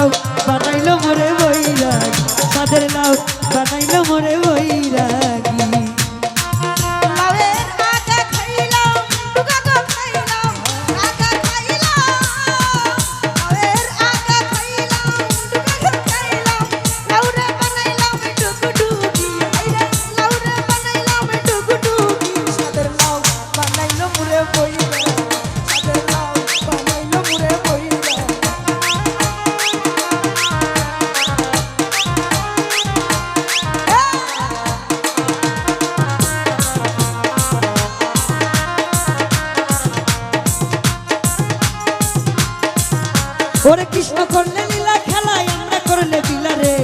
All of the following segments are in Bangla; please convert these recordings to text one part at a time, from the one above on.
লাউ বানাইলো মোরে বৈরাগ সাদের লাউ ওরে কৃষ্ণ করলে লীলা খেলায় আমরা করলে বিলারে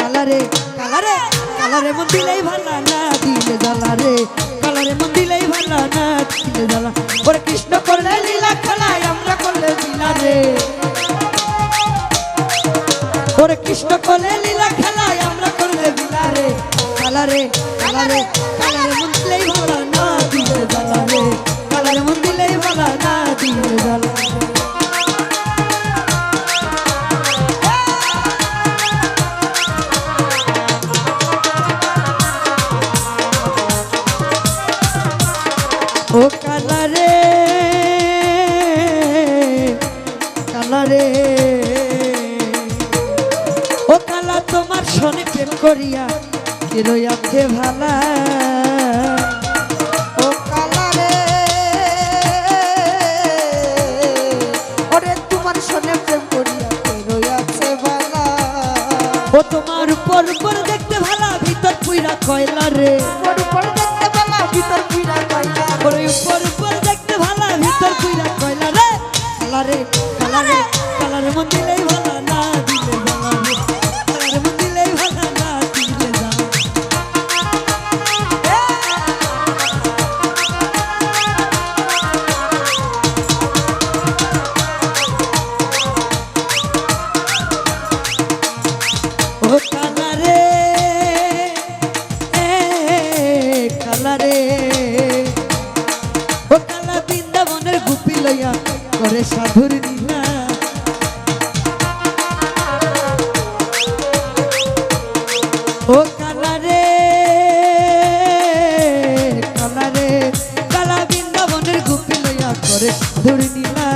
কালারে। কালারে কালারে মন ভালা না, দিলে জ্বালা কালারে মন ভালা না, দিলে জ্বালা। ওরে কৃষ্ণ করলে লীলা খেলায় আমরা করলে বিলারে। ওরে কৃষ্ণ করলে লীলা খেলায় আমরা করলে বিলারে। কালারে কালারে কালারে মন দিলেই ভালা শনি প্রেম করিয়া রইয়াছে ভালা? ও কালারে ওরে তোমার সনে প্রেম করিয়া রইয়াছে বালা ও তোমার উপর উপর দেখতে ভালা ভিতর পুইরা কয়লা রে। উপর উপর দেখতে বালা ভিতর পুইরা ওর উপর উপর দেখতে ভালা ভিতর পুইরা কয়লা রে। কালারে কালারে কালারে মন দিলেই করে ধরে নীলা।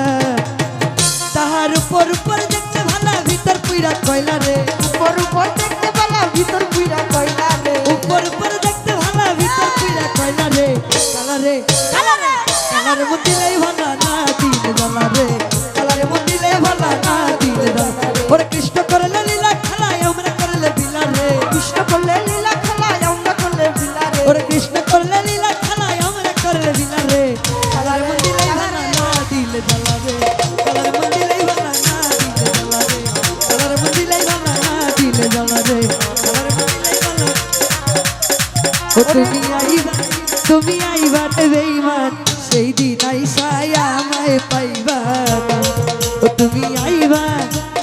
তাহার উপর উপর দেখতে ভালা ভিতর পুইরা কয়লা রে। উপর উপর দেখতে ভালা ভিতর পুইরা কয়লা রে। উপর উপর দেখতে ভালা ভিতর পুইরা কয়লা রে। কালারে কালার কালারে মন্দিরে ভালা না। তুমি আইবা তুমি আইবা বেইমান সেই দিন আইসাই আমায় পাইবা না। ও তুমি আইবা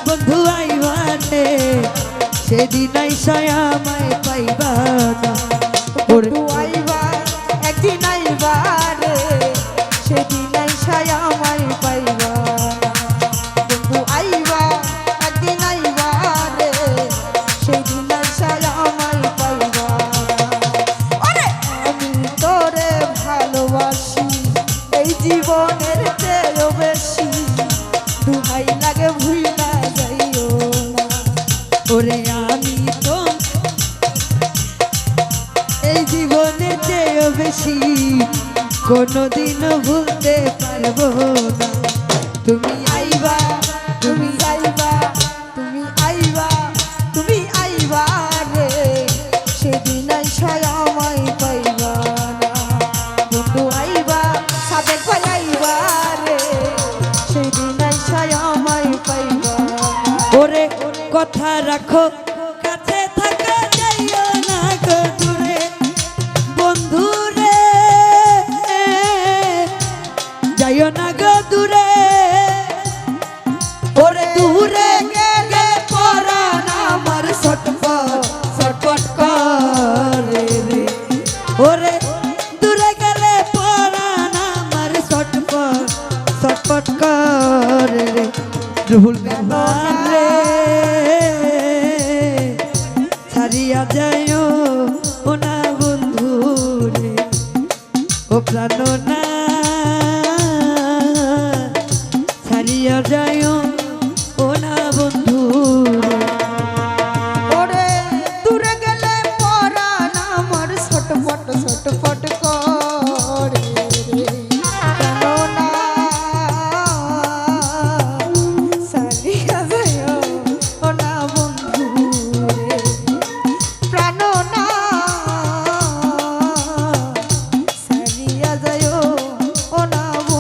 বন্ধু আইবা রে সেদিন আইসাই আমায় পাইবা না আইবা জীবনের চেয়েও বেশি। দুহাই লাগে ভুলা যাইও না। ওরে আমি তো এই জীবনের চেয়েও বেশি। কোনোদিনও ভুলতে পারব না। তুমি আইবা তুমি আইবা, তুমি কথা রাখো কাছে থাকা যাইও না গো দূরে বন্ধু রে যাইও না গো দূরে ওরে দূরে গেলে পরাণ আমার সটপট সটপট করে রে ওরে দূরে গেলে পরাণ আমার সটপট সটপট করে রে রুহুল বেহার হারাইয়া যায় ও না বন্ধু রে ও প্রাণ ছাড়িয়া যায়